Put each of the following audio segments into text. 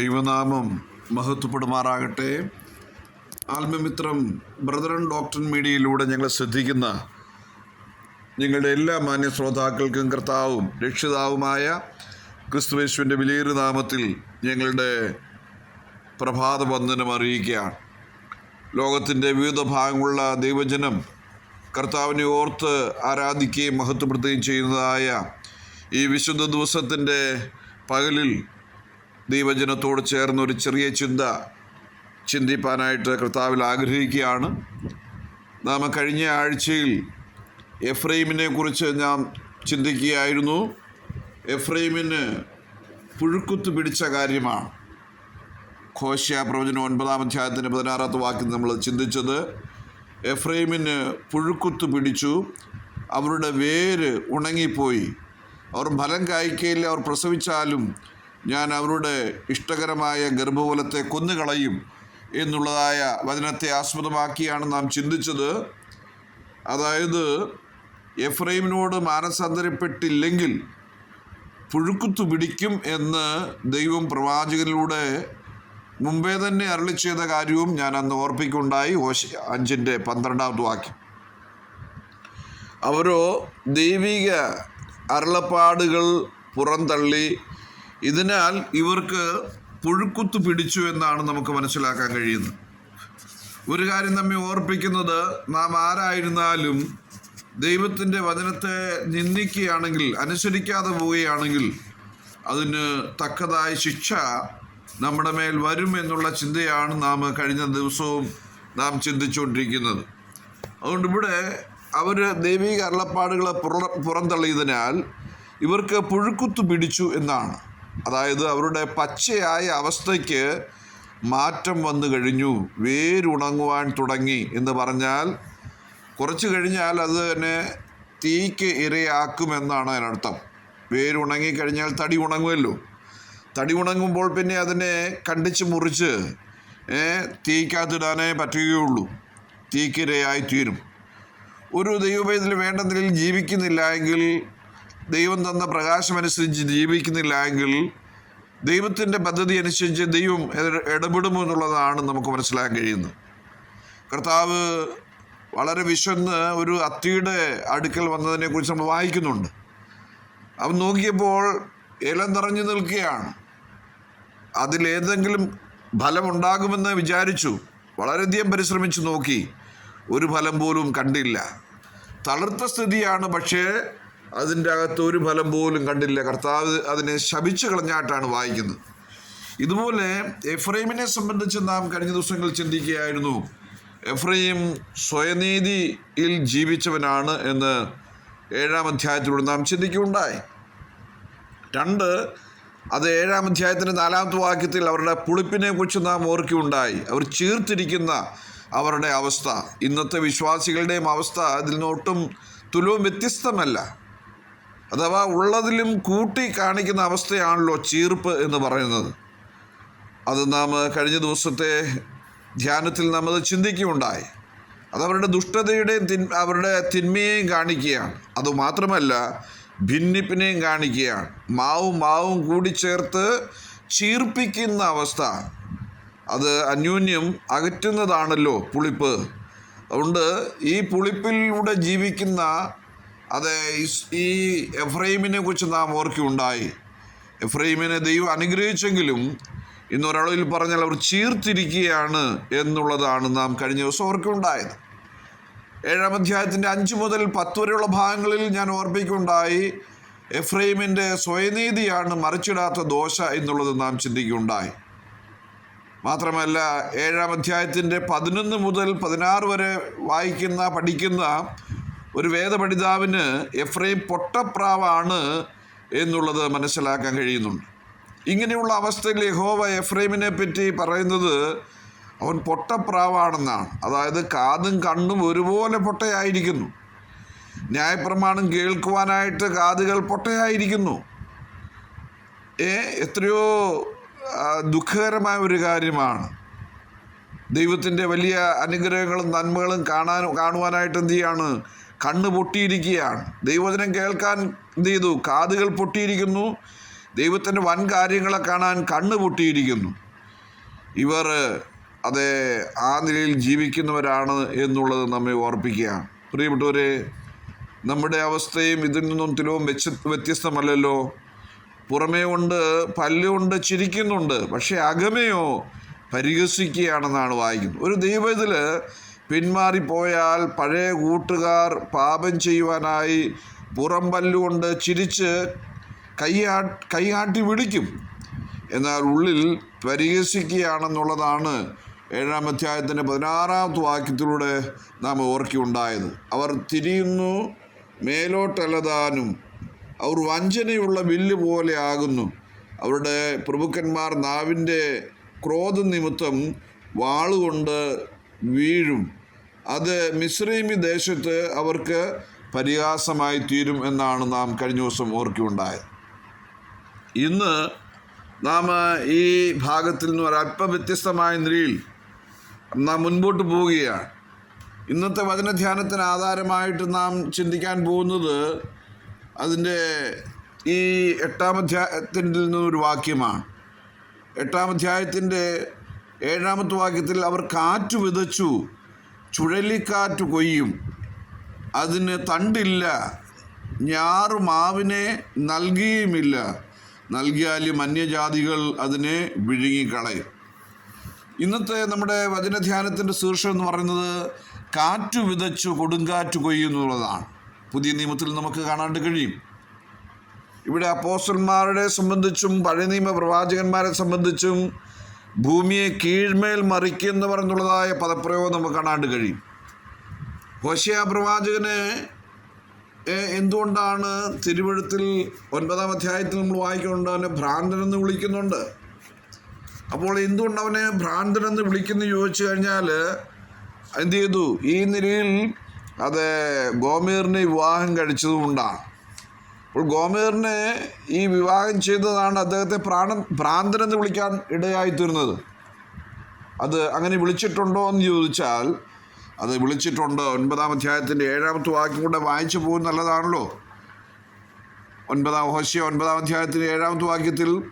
ദൈവനാമം മഹത്വപ്പെടുമാറാകട്ടെ. ആത്മമിത്രം and doctor മീഡിയയിലൂടെ ഞങ്ങളെ ശ്രദ്ധിക്കുന്ന നിങ്ങളുടെ എല്ലാ മാന്യ ശ്രോതാക്കൾക്കും കർത്താവും രക്ഷിതാവുമായ ക്രിസ്തുവേശുവിന്റെ വിലയേറിയ നാമത്തിൽ ഞങ്ങളുടെ പ്രഭാത വന്ദനം അറിയിക്കുകയാണ്. ലോകത്തിന്റെ വിവിധ ഭാഗങ്ങളുള്ള ദൈവജനം കർത്താവിനെ ഓർത്ത് ആരാധിക്കുകയും മഹത്വപ്പെടുത്തുകയും ചെയ്യുന്നതായ ഈ വിശുദ്ധ ദിവസത്തിന്റെ പകലിൽ ദൈവജനത്തോട് ചേർന്ന് ഒരു ചെറിയ ചിന്ത ചിന്തിപ്പാനായിട്ട് കർത്താവിൽ ആഗ്രഹിക്കുകയാണ്. നാം കഴിഞ്ഞ ആഴ്ചയിൽ എഫ്രൈമിനെ കുറിച്ച് ഞാൻ ചിന്തിക്കുകയായിരുന്നു. എഫ്രൈമിന് പുഴുക്കുത്ത് പിടിച്ച കാര്യമാണ്. ഘോഷ്യ പ്രവചനം ഒൻപതാം അധ്യായത്തിന്റെ പതിനാറാമത്തെ വാക്കിൽ നമ്മൾ ചിന്തിച്ചത്. എഫ്രൈമിന് പുഴുക്കുത്ത് പിടിച്ചു. അവരുടെ വേര് ഉണങ്ങിപ്പോയി. അവർ ഫലം കായ്ക്കയില്ല. അവർ പ്രസവിച്ചാലും ഞാൻ അവരുടെ ഇഷ്ടകരമായ ഗർഭഫലത്തെ കൊന്നുകളയും എന്നുള്ളതായ വചനത്തെ ആസ്പദമാക്കിയാണ് നാം ചിന്തിച്ചത്. അതായത് എഫ്രൈമിനോട് മാനസാന്തരപ്പെട്ടില്ലെങ്കിൽ പുഴുക്കുത്തു പിടിക്കും എന്ന് ദൈവം പ്രവാചകനിലൂടെ മുമ്പേ തന്നെ അരളി ചെയ്ത കാര്യവും ഞാൻ അന്ന് ഓർപ്പിക്കുണ്ടായി ഓശ അഞ്ചിന്റെ പന്ത്രണ്ടാമത് വാക്യം. അവരോ ദൈവിക അരുളപ്പാടുകൾ പുറന്തള്ളി ഇതിനാൽ ഇവർക്ക് പുഴുക്കുത്ത് പിടിച്ചു എന്നാണ് നമുക്ക് മനസ്സിലാക്കാൻ കഴിയുന്നത്. ഒരു കാര്യം നമ്മെ ഓർപ്പിക്കുന്നത് നാം ആരായിരുന്നാലും ദൈവത്തിന്റെ വചനത്തെ നിന്ദിക്കുകയാണെങ്കിൽ അനുസരിക്കാതെ പോവുകയാണെങ്കിൽ അതിന് തക്കതായ ശിക്ഷ നമ്മുടെ മേൽ വരും എന്നുള്ള ചിന്തയാണ് നാം കഴിഞ്ഞ ദിവസവും നാം ചിന്തിച്ചുകൊണ്ടിരിക്കുന്നത്. അതുകൊണ്ട് ഇവിടെ അവർ ദൈവിക അരുളപ്പാടുകളെ പുറ പുറന്തള്ളിയതിനാൽ ഇവർക്ക് പുഴുക്കുത്ത് പിടിച്ചു എന്നാണ്. അതായത് അവരുടെ പച്ചയായ അവസ്ഥയ്ക്ക് മാറ്റം വന്നു കഴിഞ്ഞു. വേരുണങ്ങുവാൻ തുടങ്ങി എന്ന് പറഞ്ഞാൽ കുറച്ച് കഴിഞ്ഞാൽ അത് തന്നെ തീക്ക് ഇരയാക്കുമെന്നാണ് അതിനർത്ഥം. വേരുണങ്ങി കഴിഞ്ഞാൽ തടി ഉണങ്ങുമല്ലോ തടി ഉണങ്ങുമ്പോൾ പിന്നെ അതിനെ കണ്ടിച്ച് മുറിച്ച് തീക്കാത്തിടാനേ പറ്റുകയുള്ളൂ. തീക്കിരയായി തീരും. ഒരു ദൈവവേദത്തിൽ വേണ്ട നിലയിൽ ജീവിക്കുന്നില്ല എങ്കിൽ ദൈവം തന്ന പ്രകാശമനുസരിച്ച് ജീവിക്കുന്നില്ല എങ്കിൽ ദൈവത്തിന്റെ പദ്ധതി അനുസരിച്ച് ദൈവം ഇടപെടുമോ ഇടപെടുമെന്നുള്ളതാണ് നമുക്ക് മനസ്സിലാക്കാൻ കഴിയുന്നത്. കർത്താവ് വളരെ വിശന്ന് ഒരു അത്തിയുടെ അടുക്കൽ വന്നതിനെക്കുറിച്ച് നമ്മൾ വായിക്കുന്നുണ്ട്. അവൻ നോക്കിയപ്പോൾ ഇല നിറഞ്ഞു നിൽക്കുകയാണ്. അതിലേതെങ്കിലും ഫലമുണ്ടാകുമെന്ന് വിചാരിച്ചു. വളരെയധികം പരിശ്രമിച്ചു നോക്കി. ഒരു ഫലം പോലും കണ്ടില്ല. തളർത്ത സ്ഥിതിയാണ് പക്ഷേ അതിന്റെ അകത്ത് ഒരു ഫലം പോലും കണ്ടില്ല. കർത്താവ് അതിനെ ശപിച്ചു കളഞ്ഞായിട്ടാണ് വായിക്കുന്നത്. ഇതുപോലെ എഫ്രൈമിനെ സംബന്ധിച്ച് നാം കഴിഞ്ഞ ദിവസങ്ങൾ ചിന്തിക്കുകയായിരുന്നു. എഫ്രൈം സ്വയനീതിയിൽ ജീവിച്ചവനാണ് എന്ന് ഏഴാം അധ്യായത്തിലൂടെ നാം ചിന്തിക്കുകയുണ്ടായി. രണ്ട് അത് ഏഴാം അധ്യായത്തിന്റെ നാലാമത്തെ വാക്യത്തിൽ അവരുടെ പുളിപ്പിനെ കുറിച്ച് നാം ഓർക്കുകയുണ്ടായി. അവർ ചീർത്തിരിക്കുന്ന അവരുടെ അവസ്ഥ. ഇന്നത്തെ വിശ്വാസികളുടെയും അവസ്ഥ ഇതിൽ നിന്ന് ഒട്ടും തുലവും വ്യത്യസ്തമല്ല. അഥവാ ഉള്ളതിലും കൂട്ടി കാണിക്കുന്ന അവസ്ഥയാണല്ലോ ചീർപ്പ് എന്ന് പറയുന്നത്. അത് നാം കഴിഞ്ഞ ദിവസത്തെ ധ്യാനത്തിൽ നാം അത് ചിന്തിക്കുകയുണ്ടായി. അത് അവരുടെ ദുഷ്ടതയുടെയും തിൻ അവരുടെ തിന്മയെയും കാണിക്കുകയാണ്. അതുമാത്രമല്ല ഭിന്നിപ്പിനെയും കാണിക്കുകയാണ്. മാവും മാവും കൂടി ചേർത്ത് ചീർപ്പിക്കുന്ന അവസ്ഥ. അത് അന്യോന്യം അകറ്റുന്നതാണല്ലോ പുളിപ്പ്. അതുകൊണ്ട് ഈ പുളിപ്പിലൂടെ ജീവിക്കുന്ന അത് ഈ എഫ്രൈമിനെ കുറിച്ച് നാം ഓർക്കുകയുണ്ടായി എഫ്രൈമിനെ ദൈവം അനുഗ്രഹിച്ചെങ്കിലും ഇന്നൊരളവിൽ പറഞ്ഞാൽ അവർ ചീർത്തിരിക്കുകയാണ് എന്നുള്ളതാണ് നാം കഴിഞ്ഞ ദിവസം ഓർക്കുണ്ടായത്. ഏഴാം അധ്യായത്തിന്റെ അഞ്ച് മുതൽ പത്ത് വരെയുള്ള ഭാഗങ്ങളിൽ ഞാൻ ഓർപ്പിക്കുണ്ടായി എഫ്രൈമിന്റെ സ്വയനീതിയാണ് മറിച്ചിടാത്ത ദോശ എന്നുള്ളത് നാം ചിന്തിക്കുകയുണ്ടായി മാത്രമല്ല ഏഴാം അധ്യായത്തിന്റെ പതിനൊന്ന് മുതൽ പതിനാറ് വരെ വായിക്കുന്ന പഠിക്കുന്ന ഒരു വേദപഠിതാവിന് എഫ്രൈം പൊട്ടപ്രാവാണ് എന്നുള്ളത് മനസ്സിലാക്കാൻ കഴിയുന്നുണ്ട്. ഇങ്ങനെയുള്ള അവസ്ഥയിൽ യഹോവ എഫ്രൈമിനെ പറ്റി പറയുന്നത് അവൻ പൊട്ടപ്രാവാണെന്നാണ്. അതായത് കാതും കണ്ണും ഒരുപോലെ പൊട്ടയായിരിക്കുന്നു. ന്യായപ്രമാണം കേൾക്കുവാനായിട്ട് കാതുകൾ പൊട്ടയായിരിക്കുന്നു. ഏ എത്രയോ ദുഃഖകരമായ ഒരു കാര്യമാണ്. ദൈവത്തിന്റെ വലിയ അനുഗ്രഹങ്ങളും നന്മകളും കാണാൻ കാണുവാനായിട്ട് എന്ത് ചെയ്യാണ്? കണ്ണ് പൊട്ടിയിരിക്കുകയാണ്. ദൈവവചനം കേൾക്കാൻ എന്ത് ചെയ്തു? കാതുകൾ പൊട്ടിയിരിക്കുന്നു. ദൈവത്തിന്റെ വൻ കാര്യങ്ങളെ കാണാൻ കണ്ണ് പൊട്ടിയിരിക്കുന്നു. ഇവർ അത് ആ നിലയിൽ ജീവിക്കുന്നവരാണ് എന്നുള്ളത് നമ്മെ ഓർപ്പിക്കുകയാണ്. പ്രിയപ്പെട്ടവരെ നമ്മുടെ അവസ്ഥയും ഇതിൽ നിന്നും തിലവും വെച്ച് വ്യത്യസ്തമല്ലല്ലോ. പുറമേ കൊണ്ട് പല്ലുകൊണ്ട് ചിരിക്കുന്നുണ്ട് പക്ഷേ അകമയോ പരിഹസിക്കുകയാണെന്നാണ് വായിക്കുന്നത്. ഒരു ദൈവത്തിൽ പിന്മാറിപ്പോയാൽ പഴയ കൂട്ടുകാർ പാപം ചെയ്യുവാനായി പുറം പല്ലുകൊണ്ട് ചിരിച്ച് കൈയാ കൈകാട്ടി വിളിക്കും. എന്നാൽ ഉള്ളിൽ പരിഹസിക്കുകയാണെന്നുള്ളതാണ് ഏഴാം അധ്യായത്തിന്റെ പതിനാറാമത്തെ വാക്യത്തിലൂടെ നാം ഓർക്കുകയുണ്ടായത് അവർ തിരിയുന്നു മേലോട്ടലതാനും. അവർ വഞ്ചനയുള്ള വില്ല് പോലെ ആകുന്നു. അവരുടെ പ്രഭുക്കന്മാർ നാവിന്റെ ക്രോധ നിമിത്തം വാളുകൊണ്ട് വീഴും. അത് മിശ്രീമി ദേശത്ത് അവർക്ക് പരിഹാസമായി തീരും എന്നാണ് നാം കഴിഞ്ഞ ദിവസം ഓർക്കുകയുണ്ടായത്. ഇന്ന് നാം ഈ ഭാഗത്തിൽ നിന്ന് ഒരല്പം വ്യത്യസ്തമായ നിലയിൽ നാം മുൻപോട്ട് പോവുകയാണ്. ഇന്നത്തെ വചനധ്യാനത്തിന് ആധാരമായിട്ട് നാം ചിന്തിക്കാൻ പോകുന്നത് അതിന്റെ ഈ എട്ടാം അധ്യായത്തിൽ നിന്നൊരു വാക്യമാണ്. എട്ടാം അധ്യായത്തിന്റെ ഏഴാമത്തെ വാക്യത്തിൽ അവർ കാറ്റ് വിതച്ചു ചുഴലിക്കാറ്റ് കൊയ്യും. അതിന് തണ്ടില്ല. ഞാറു മാവിനെ നൽകിയുമില്ല. നൽകിയാലും അന്യജാതികൾ അതിനെ വിഴുങ്ങിക്കളയും. ഇന്നത്തെ നമ്മുടെ വചനധ്യാനത്തിന്റെ ശീർഷം എന്ന് പറയുന്നത് കാറ്റു വിതച്ചു കൊടുങ്കാറ്റ് കൊയ്യുന്നുള്ളതാണ് പുതിയ നിയമത്തിൽ നമുക്ക് കാണാണ്ട് കഴിയും. ഇവിടെ അപ്പോസ്റ്റന്മാരെ സംബന്ധിച്ചും പഴയ നിയമ പ്രവാചകന്മാരെ സംബന്ധിച്ചും ഭൂമിയെ കീഴ്മേൽ മറിക്കുന്നവർ എന്നുള്ളതായ പദപ്രയോഗം നമുക്ക് കാണാണ്ട് കഴിയും. ഹോശിയ പ്രവാചകനെ എന്തുകൊണ്ടാണ് തിരുവഴുത്തിൽ ഒൻപതാം അധ്യായത്തിൽ നമ്മൾ വായിക്കുന്നുണ്ട് അവനെ ഭ്രാന്തനെന്ന് വിളിക്കുന്നുണ്ട്? അപ്പോൾ എന്തുകൊണ്ട് അവനെ ഭ്രാന്തനെന്ന് വിളിക്കുന്നു ചോദിച്ചു കഴിഞ്ഞാൽ എന്തു ചെയ്തു? ഈ നിലയിൽ അത് ഗോമീറിനെ വിവാഹം കഴിച്ചതുകൊണ്ടാണ്. അപ്പോൾ ഗോമേറിനെ ഈ വിവാഹം ചെയ്തതാണ് അദ്ദേഹത്തെ പ്രാണൻ ഭ്രാന്തൻ എന്ന് വിളിക്കാൻ ഇടയായിത്തീർന്നത് അത് അങ്ങനെ വിളിച്ചിട്ടുണ്ടോ എന്ന് ചോദിച്ചാൽ അത് വിളിച്ചിട്ടുണ്ട്. ഒൻപതാം അധ്യായത്തിന്റെ ഏഴാമത്തെ വാക്യം കൂടെ വായിച്ചു പോകും നല്ലതാണല്ലോ. ഒൻപതാം ഹോശ്യ ഒൻപതാം അധ്യായത്തിന്റെ ഏഴാമത്തെ വാക്യത്തിൽ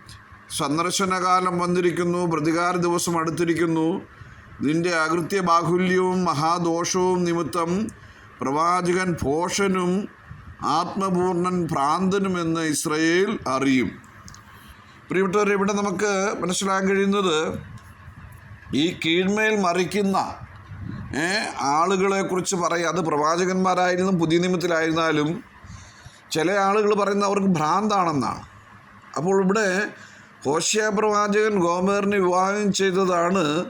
സന്ദർശനകാലം വന്നിരിക്കുന്നു പ്രതികാര ദിവസം അടുത്തിരിക്കുന്നു. നിന്റെ അകൃത്യ ബാഹുല്യവും മഹാദോഷവും നിമിത്തം പ്രവാചകൻ ഭോഷനും ആത്മപൂർണൻ ഭ്രാന്തനുമെന്ന് ഇസ്രയേൽ അറിയും. പ്രിയപ്പെട്ടവർ ഇവിടെ നമുക്ക് മനസ്സിലാക്കാൻ കഴിയുന്നത് ഈ കീഴ്മേൽ മറിക്കുന്ന ആളുകളെ ആളുകളെക്കുറിച്ച് പറയുക അത് പ്രവാചകന്മാരായിരുന്നു പുതിയ നിയമത്തിലായിരുന്നാലും ചില ആളുകൾ പറയുന്നത് അവർക്ക് ഭ്രാന്താണെന്നാണ്. അപ്പോൾ ഇവിടെ ഹോഷ്യ പ്രവാചകൻ ഗോമേറിനെ വിവാഹം ചെയ്തതാണ്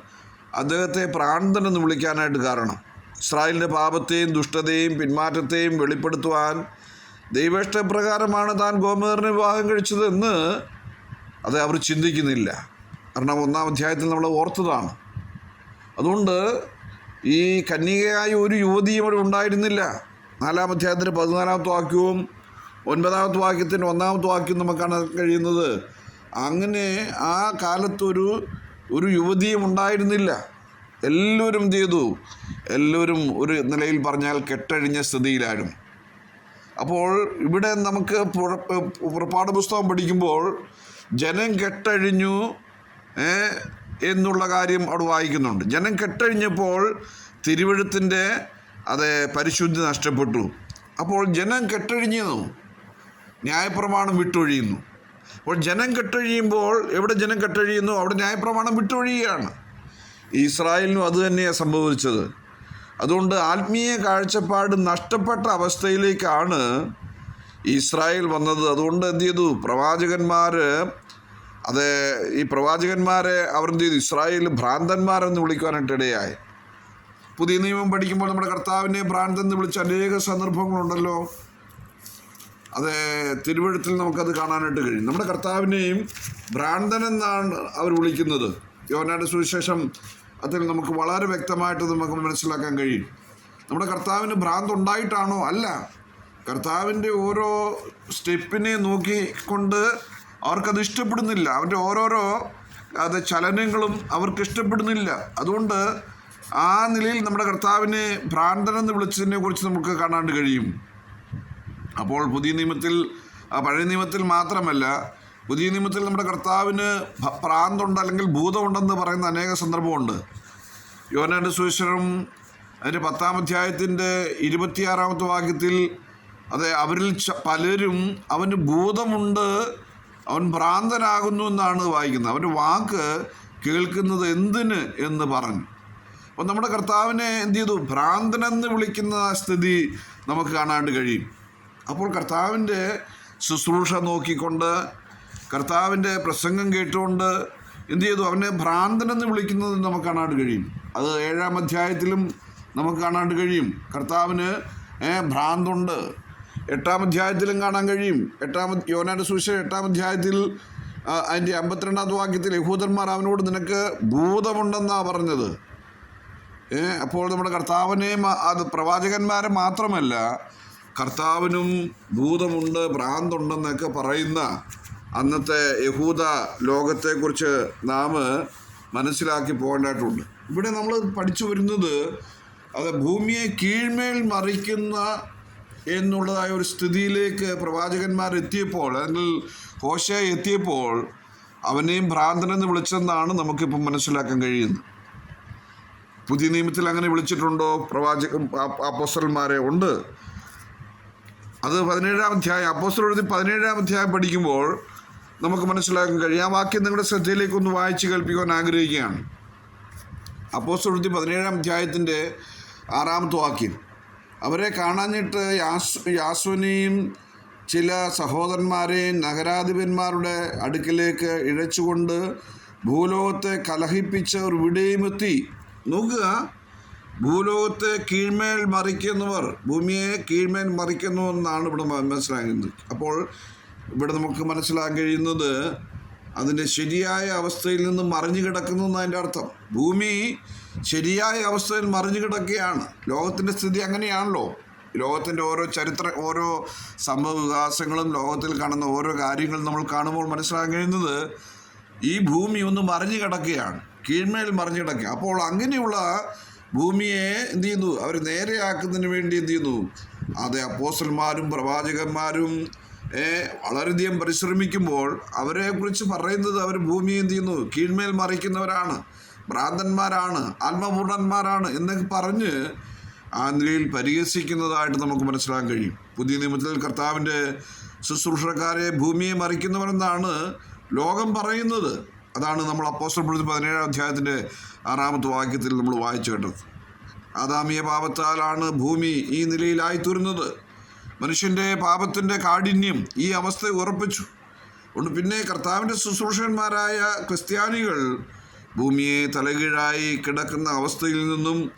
അദ്ദേഹത്തെ ഭ്രാന്തൻ എന്ന് വിളിക്കാനായിട്ട് കാരണം. ഇസ്രായേലിന്റെ പാപത്തെയും ദുഷ്ടതയും പിന്മാറ്റത്തെയും വെളിപ്പെടുത്തുവാൻ ദൈവേഷ്ടപ്രകാരമാണ് താൻ ഗോമേറിനെ വിവാഹം കഴിച്ചതെന്ന് അത് അവർ ചിന്തിക്കുന്നില്ല. കാരണം ഒന്നാം അധ്യായത്തിൽ നമ്മൾ ഓർത്തതാണ്. അതുകൊണ്ട് ഈ കന്യകയായ ഒരു യുവതിയും അവിടെ ഉണ്ടായിരുന്നില്ല. നാലാം അധ്യായത്തിന്റെ പതിനാലാമത്തെ വാക്യവും ഒൻപതാമത്തെ വാക്യത്തിന്റെ ഒന്നാമത്തെ വാക്യവും നമുക്ക് കാണാൻ കഴിയുന്നത് അങ്ങനെ ആ കാലത്തൊരു ഒരു യുവതിയും ഉണ്ടായിരുന്നില്ല. എല്ലാവരും ചെയ്തു? എല്ലാവരും ഒരു നിലയിൽ പറഞ്ഞാൽ കെട്ടഴിഞ്ഞ സ്ഥിതിയിലായിരുന്നു. അപ്പോൾ ഇവിടെ നമുക്ക് പുറ- പുറപ്പാട് പുസ്തകം പഠിക്കുമ്പോൾ ജനം കെട്ടഴിഞ്ഞു എന്നുള്ള കാര്യം അവിടെ വായിക്കുന്നുണ്ട്. ജനം കെട്ടഴിഞ്ഞപ്പോൾ തിരുവഴുത്തിന്റെ അത് പരിശുദ്ധി നഷ്ടപ്പെട്ടു. അപ്പോൾ ജനം കെട്ടഴിഞ്ഞു ന്യായപ്രമാണം വിട്ടൊഴിയുന്നു. അപ്പോൾ ജനം കെട്ടഴിയുമ്പോൾ എവിടെ ജനം കെട്ടഴിയുന്നു? അവിടെ ന്യായപ്രമാണം വിട്ടൊഴിയുകയാണ്. ഇസ്രായേലിനും അത് തന്നെയാണ് സംഭവിച്ചത്. അതുകൊണ്ട് ആത്മീയ കാഴ്ചപ്പാട് നഷ്ടപ്പെട്ട അവസ്ഥയിലേക്കാണ് ഇസ്രായേൽ വന്നത്. അതുകൊണ്ട് എന്ത് ചെയ്തു? പ്രവാചകന്മാർ അത് ഈ പ്രവാചകന്മാരെ അവർ എന്ത് ചെയ്തു? ഇസ്രായേൽ ഭ്രാന്തന്മാരെന്ന് വിളിക്കുവാനായിട്ട് ഇടയായി പുതിയ നിയമം പഠിക്കുമ്പോൾ നമ്മുടെ കർത്താവിനെ ഭ്രാന്തൻ എന്ന് വിളിച്ച അനേക സന്ദർഭങ്ങളുണ്ടല്ലോ. അത് തിരുവഴുത്തിൽ നമുക്കത് കാണാനായിട്ട് കഴിയും. നമ്മുടെ കർത്താവിനെയും ഭ്രാന്തൻ എന്നാണ് അവർ വിളിക്കുന്നത്. യോനാട് സുവിശേഷം അതിൽ നമുക്ക് വളരെ വ്യക്തമായിട്ട് നമുക്ക് മനസ്സിലാക്കാൻ കഴിയും. നമ്മുടെ കർത്താവിന് ഭ്രാന്ത് ഉണ്ടായിട്ടാണോ? അല്ല. കർത്താവിന്റെ ഓരോ സ്റ്റെപ്പിനെ നോക്കിക്കൊണ്ട് അവർക്കത് ഇഷ്ടപ്പെടുന്നില്ല. അവന്റെ ഓരോരോ അത് ചലനങ്ങളും അവർക്ക് ഇഷ്ടപ്പെടുന്നില്ല. അതുകൊണ്ട് ആ നിലയിൽ നമ്മുടെ കർത്താവിനെ ഭ്രാന്തനെന്ന് വിളിച്ചതിനെ കുറിച്ച് നമുക്ക് കാണാണ്ട് കഴിയും. അപ്പോൾ പുതിയ നിയമത്തിൽ പഴയ നിയമത്തിൽ മാത്രമല്ല പുതിയ നിയമത്തിൽ നമ്മുടെ കർത്താവിന് പ്രാന്തുണ്ട് അല്ലെങ്കിൽ ഭൂതമുണ്ടെന്ന് പറയുന്ന അനേക സന്ദർഭമുണ്ട്. യോനാന്റെ സുവിശേഷം അതിന്റെ പത്താം അധ്യായത്തിന്റെ ഇരുപത്തിയാറാമത്തെ വാക്യത്തിൽ അതെ അവരിൽ പലരും അവന് ഭൂതമുണ്ട് അവൻ ഭ്രാന്തനാകുന്നു എന്നാണ് വായിക്കുന്നത്. അവന്റെ വാക്ക് കേൾക്കുന്നത് എന്തിന് എന്ന് പറഞ്ഞു. അപ്പം നമ്മുടെ കർത്താവിനെ എന്ത് ചെയ്തു? ഭ്രാന്തനെന്ന് വിളിക്കുന്ന സ്ഥിതി നമുക്ക് കാണാണ്ട് കഴിയും. അപ്പോൾ കർത്താവിന്റെ ശുശ്രൂഷ നോക്കിക്കൊണ്ട് കർത്താവിന്റെ പ്രസംഗം കേട്ടുകൊണ്ട് എന്തു ചെയ്തു? അവനെ ഭ്രാന്തനെന്ന് വിളിക്കുന്നത് നമുക്ക് കാണാണ്ട് കഴിയും. അത് ഏഴാം അധ്യായത്തിലും നമുക്ക് കാണാണ്ട് കഴിയും. കർത്താവിന് ഭ്രാന്തുണ്ട്. എട്ടാം അധ്യായത്തിലും കാണാൻ കഴിയും. എട്ടാം യോനാട് സുവിശേഷം എട്ടാം അധ്യായത്തിൽ അതിന്റെ അമ്പത്തിരണ്ടാമത്തെ വാക്യത്തിൽ യഹൂദന്മാർ അവനോട് നിനക്ക് ഭൂതമുണ്ടെന്നാണ് പറഞ്ഞത്. അപ്പോൾ നമ്മുടെ കർത്താവിനെ മ- അത് പ്രവാചകന്മാരെ മാത്രമല്ല കർത്താവിനും ഭൂതമുണ്ട് ഭ്രാന്തുണ്ടെന്നൊക്കെ പറയുന്ന അന്നത്തെ യഹൂദ ലോകത്തെക്കുറിച്ച് നാം മനസ്സിലാക്കി പോകേണ്ടതായിട്ടുണ്ട്. ഇവിടെ നമ്മൾ പഠിച്ചു വരുന്നത് അത് ഭൂമിയെ കീഴ്മേൽ മറിക്കുന്ന എന്നുള്ളതായ ഒരു സ്ഥിതിയിലേക്ക് പ്രവാചകന്മാർ എത്തിയപ്പോൾ അല്ലെങ്കിൽ ഹോശ എത്തിയപ്പോൾ അവനെയും ഭ്രാന്തനെന്ന് വിളിച്ചെന്നാണ് നമുക്കിപ്പം മനസ്സിലാക്കാൻ കഴിയുന്നത്. പുതിയ നിയമത്തിൽ അങ്ങനെ വിളിച്ചിട്ടുണ്ടോ? പ്രവാചക അ- അപ്പോസ്തലന്മാരെ ഉണ്ട്. അത് പതിനേഴാം അധ്യായം അപ്പോസ്റ്റൽ എഴുതി പതിനേഴാം അധ്യായം പഠിക്കുമ്പോൾ നമുക്ക് മനസ്സിലാക്കാൻ കഴിയും. ആ വാക്യം നിങ്ങളുടെ ശ്രദ്ധയിലേക്ക് ഒന്ന് വായിച്ച് കേൾപ്പിക്കാൻ ആഗ്രഹിക്കുകയാണ്. അപ്പോൾ എഴുതി പതിനേഴാം അധ്യായത്തിന്റെ ആറാമത്തെ വാക്യം. അവരെ കാണാഞ്ഞിട്ട് യാസ് യാസ്വനെയും ചില സഹോദരന്മാരെയും നഗരാധിപന്മാരുടെ അടുക്കിലേക്ക് ഇഴച്ചുകൊണ്ട് ഭൂലോകത്തെ കലഹിപ്പിച്ച ഒരു വിടയും എത്തി. നോക്കുക. ഭൂലോകത്തെ കീഴ്മേൽ മറിക്കുന്നവർ ഭൂമിയെ കീഴ്മേൽ മറിക്കുന്നു എന്നാണ് ഇവിടെ മനസ്സിലാകുന്നത്. അപ്പോൾ ഇവിടെ നമുക്ക് മനസ്സിലാക്കാൻ കഴിയുന്നത് അതിന്റെ ശരിയായ അവസ്ഥയിൽ നിന്ന് മറിഞ്ഞു കിടക്കുന്നു എന്നതിന്റെ അർത്ഥം. ഭൂമി ശരിയായ അവസ്ഥയിൽ മറിഞ്ഞു കിടക്കുകയാണ്. ലോകത്തിന്റെ സ്ഥിതി അങ്ങനെയാണല്ലോ. ലോകത്തിന്റെ ഓരോ ചരിത്ര ഓരോ സംഭവ വികാസങ്ങളും ലോകത്തിൽ കാണുന്ന ഓരോ കാര്യങ്ങളും നമ്മൾ കാണുമ്പോൾ മനസ്സിലാക്കാൻ കഴിയുന്നത് ഈ ഭൂമി ഒന്ന് മറിഞ്ഞു കിടക്കുകയാണ്. കീഴ്മേൽ മറിഞ്ഞു കിടക്കുക അപ്പോൾ അങ്ങനെയുള്ള ഭൂമിയെ എന്ത് ചെയ്യുന്നു? അവർ നേരെയാക്കുന്നതിന് വേണ്ടി എന്ത് ചെയ്യുന്നു? അതെ അപ്പോസ്റ്റന്മാരും പ്രവാചകന്മാരും വളരെയധികം പരിശ്രമിക്കുമ്പോൾ അവരെക്കുറിച്ച് പറയുന്നത് അവർ ഭൂമി എന്ത് ചെയ്യുന്നു? കീഴ്മേൽ മറിക്കുന്നവരാണ്. ഭ്രാന്തന്മാരാണ് ആത്മപൂർണന്മാരാണ് എന്നൊക്കെ പറഞ്ഞ് ആ നിലയിൽ പരിഹസിക്കുന്നതായിട്ട് നമുക്ക് മനസ്സിലാക്കാൻ കഴിയും. പുതിയ നിയമത്തിൽ കർത്താവിന്റെ ശുശ്രൂഷക്കാരെ ഭൂമിയെ മറിക്കുന്നവരെന്നാണ് ലോകം പറയുന്നത്. അതാണ് നമ്മൾ അപ്പോസ്റ്റർ പുള്ളി പതിനേഴാം അധ്യായത്തിന്റെ ആറാമത്തെ വാക്യത്തിൽ നമ്മൾ വായിച്ചു കേട്ടത്. ആദാമിയ പാപത്താലാണ് ഭൂമി ഈ നിലയിലായിത്തീരുന്നത്. മനുഷ്യന്റെ പാപത്തിന്റെ കാഠിന്യം ഈ അവസ്ഥ ഉറപ്പിച്ചു. അതുകൊണ്ട് പിന്നെ കർത്താവിന്റെ ശുശ്രൂഷന്മാരായ ക്രിസ്ത്യാനികൾ ഭൂമിയെ തലകീഴായി കിടക്കുന്ന അവസ്ഥയിൽ നിന്നും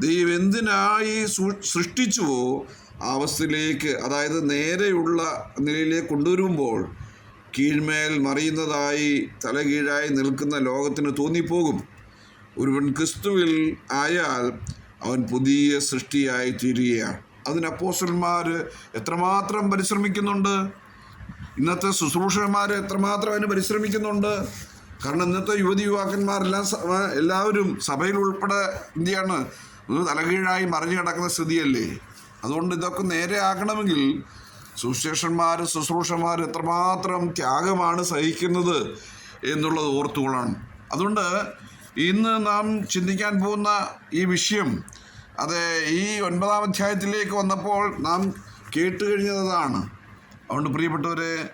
ദൈവം എന്തിനായി സൃഷ്ടിച്ചുവോ ആ അവസ്ഥയിലേക്ക് അതായത് നേരെയുള്ള നിലയിലേക്ക് കൊണ്ടുവരുമ്പോൾ കീഴ്മേൽ മറിയുന്നതായി തലകീഴായി നിൽക്കുന്ന ലോകത്തിന് തോന്നിപ്പോകും. ഒരുവൻ ക്രിസ്തുവിൽ ആയാൽ അവൻ പുതിയ സൃഷ്ടിയായി തീരുകയാണ്. അതിന് അപ്പോസ്റ്റന്മാർ എത്രമാത്രം പരിശ്രമിക്കുന്നുണ്ട്? ഇന്നത്തെ ശുശ്രൂഷന്മാർ എത്രമാത്രം അതിന് പരിശ്രമിക്കുന്നുണ്ട്? കാരണം ഇന്നത്തെ യുവതി യുവാക്കന്മാരെല്ലാം എല്ലാവരും സഭയിൽ ഉൾപ്പെടെ ഇന്ത്യയാണ്. ഒന്ന് തലകീഴായി മറിഞ്ഞു കിടക്കുന്ന സ്ഥിതിയല്ലേ? അതുകൊണ്ട് ഇതൊക്കെ നേരെ ആകണമെങ്കിൽ സുശേഷന്മാർ ശുശ്രൂഷന്മാർ എത്രമാത്രം ത്യാഗമാണ് സഹിക്കുന്നത് എന്നുള്ളത് ഓർത്തുകൊള്ളണം. അതുകൊണ്ട് ഇന്ന് നാം ചിന്തിക്കാൻ പോകുന്ന ഈ വിഷയം അത് ഈ ഒൻപതാം അധ്യായത്തിലേക്ക് വന്നപ്പോൾ നാം കേട്ട് കഴിഞ്ഞതാണ്. അതുകൊണ്ട് പ്രിയപ്പെട്ടവരെ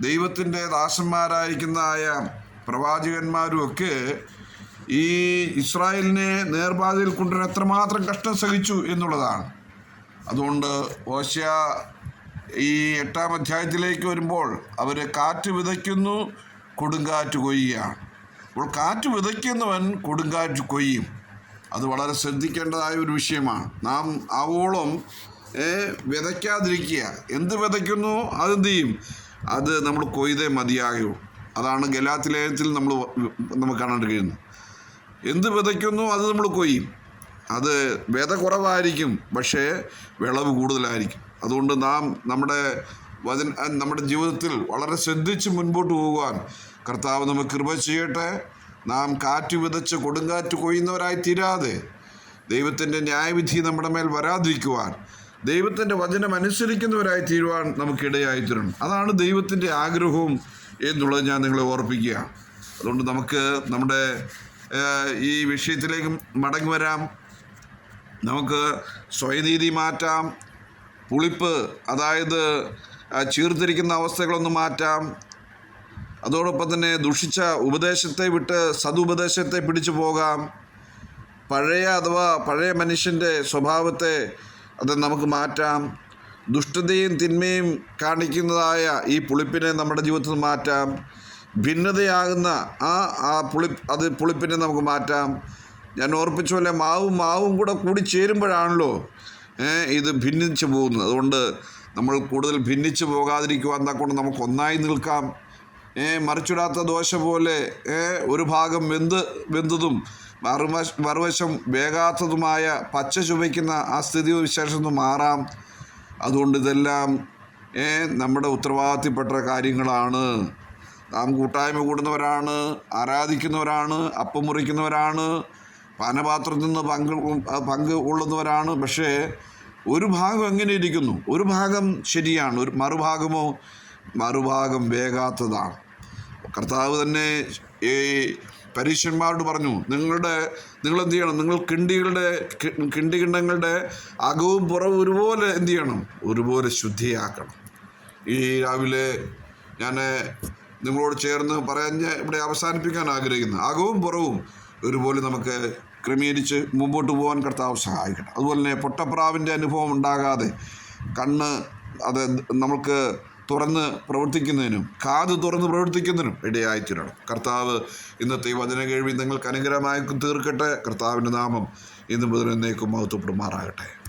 ദൈവത്തിന്റെ ദാസന്മാരായിരിക്കുന്നതായ പ്രവാചകന്മാരുമൊക്കെ ഈ ഇസ്രായേലിനെ നേർബാധയിൽ കൊണ്ടുവരാൻ എത്രമാത്രം കഷ്ടം സഹിച്ചു എന്നുള്ളതാണ്. അതുകൊണ്ട് ഓശ ഈ എട്ടാം അധ്യായത്തിലേക്ക് വരുമ്പോൾ അവർ കാറ്റ് വിതയ്ക്കുന്നു കൊടുങ്കാറ്റ് കൊയ്യുകയാണ്. അപ്പോൾ കാറ്റ് വിതയ്ക്കുന്നവൻ കൊടുങ്കാറ്റ് കൊയ്യും. അത് വളരെ ശ്രദ്ധിക്കേണ്ടതായ ഒരു വിഷയമാണ്. നാം ആവോളം വിതയ്ക്കാതിരിക്കുക. എന്ത് വിതയ്ക്കുന്നു? അതെന്ത് ചെയ്യും? അത് നമ്മൾ കൊയ്തേ മതിയാകൂ. അതാണ് ഗലാത്തിലേയത്തിൽ നമ്മൾ നമുക്ക് കാണാൻ കഴിയുന്നത് എന്ത് വിതയ്ക്കുന്നു? അത് നമ്മൾ കൊയ്യും. അത് വിത കുറവായിരിക്കും പക്ഷേ വിളവ് കൂടുതലായിരിക്കും. അതുകൊണ്ട് നാം നമ്മുടെ വചന നമ്മുടെ ജീവിതത്തിൽ വളരെ ശ്രദ്ധിച്ച് മുൻപോട്ട് പോകുവാൻ കർത്താവ് നമുക്ക് കൃപ ചെയ്യട്ടെ. നാം കാറ്റ് വിതച്ച് കൊടുങ്കാറ്റ് കൊയ്യുന്നവരായി തീരാതെ ദൈവത്തിന്റെ ന്യായവിധി നമ്മുടെ മേൽ വരാതിരിക്കുവാൻ ദൈവത്തിന്റെ വചനം അനുസരിക്കുന്നവരായി തീരുവാൻ നമുക്കിടയായി തീരണം. അതാണ് ദൈവത്തിന്റെ ആഗ്രഹവും എന്നുള്ളത് ഞാൻ നിങ്ങളെ ഓർപ്പിക്കുക. അതുകൊണ്ട് നമുക്ക് നമ്മുടെ ഈ വിഷയത്തിലേക്ക് മടങ്ങി വരാം. നമുക്ക് സ്വയനീതി മാറ്റാം. പുളിപ്പ് അതായത് ചീർത്തിരിക്കുന്ന അവസ്ഥകളൊന്ന് മാറ്റാം. അതോടൊപ്പം തന്നെ ദുഷിച്ച ഉപദേശത്തെ വിട്ട് സതുപദേശത്തെ പിടിച്ചു പോകാം. പഴയ അഥവാ പഴയ മനുഷ്യന്റെ സ്വഭാവത്തെ അത് നമുക്ക് മാറ്റാം. ദുഷ്ടതയും തിന്മയും കാണിക്കുന്നതായ ഈ പുളിപ്പിനെ നമ്മുടെ ജീവിതത്തിൽ മാറ്റാം. ഭിന്നതയാകുന്ന ആ ആ പുളി അത് പുളിപ്പിനെ നമുക്ക് മാറ്റാം. ഞാൻ ഓർപ്പിച്ച പോലെ മാവും മാവും കൂടെ കൂടി ചേരുമ്പോഴാണല്ലോ ഇത് ഭിന്നിച്ചു പോകുന്നത്. അതുകൊണ്ട് നമ്മൾ കൂടുതൽ ഭിന്നിച്ചു പോകാതിരിക്കുവാൻ തക്കൊണ്ട് നമുക്ക് ഒന്നായി നിൽക്കാം. മറിച്ചിടാത്ത ദോശ പോലെ ഒരു ഭാഗം വെന്ത് വെന്തതും മറുവശ മറുവശം വേകാത്തതുമായ പച്ച ചുവയ്ക്കുന്ന ആ സ്ഥിതി വിശേഷം മാറാം. അതുകൊണ്ട് ഇതെല്ലാം നമ്മുടെ ഉത്തരവാദിത്തപ്പെട്ട കാര്യങ്ങളാണ്. നാം കൂട്ടായ്മ കൂടുന്നവരാണ് ആരാധിക്കുന്നവരാണ് അപ്പം മുറിക്കുന്നവരാണ് പാനപാത്രത്തിൽ നിന്ന് പങ്ക് പങ്ക് കൊള്ളുന്നവരാണ് പക്ഷേ ഒരു ഭാഗം എങ്ങനെ ഇരിക്കുന്നു? ഒരു ഭാഗം ശരിയാണ് ഒരു മറുഭാഗമോ മറുഭാഗം വേകാത്തതാണ് കർത്താവ് തന്നെ ഈ പരീക്ഷന്മാരോട് പറഞ്ഞു നിങ്ങളുടെ നിങ്ങൾ എന്ത് ചെയ്യണം? നിങ്ങൾ കിണ്ടികളുടെ കിണ്ടികിണ്ടങ്ങളുടെ കിണ്ടി കിണ്ടങ്ങളുടെ അകവും പുറവും ഒരുപോലെ എന്ത് ചെയ്യണം? ഒരുപോലെ ശുദ്ധിയാക്കണം. ഈ രാവിലെ ഞാൻ നിങ്ങളോട് ചേർന്ന് പറഞ്ഞ് ഇവിടെ അവസാനിപ്പിക്കാൻ ആഗ്രഹിക്കുന്നു. അകവും പുറവും ഒരുപോലെ നമുക്ക് ക്രമീകരിച്ച് മുമ്പോട്ട് പോകാൻ കർത്താവ് സഹായിക്കണം അതുപോലെ തന്നെ പൊട്ടപ്രാവിന്റെ അനുഭവം ഉണ്ടാകാതെ കണ്ണ് അത് നമുക്ക് തുറന്ന് പ്രവർത്തിക്കുന്നതിനും കാത് തുറന്ന് പ്രവർത്തിക്കുന്നതിനും ഇടയായിത്തീരണം. കർത്താവ് ഇന്നത്തെ വചന കേൾവി നിങ്ങൾക്ക് അനുഗ്രഹമായി തീർക്കട്ടെ. കർത്താവിന്റെ നാമം ഇന്ന് മുതൽ എന്നേക്കും മഹത്വപ്പെടുമാറാകട്ടെ.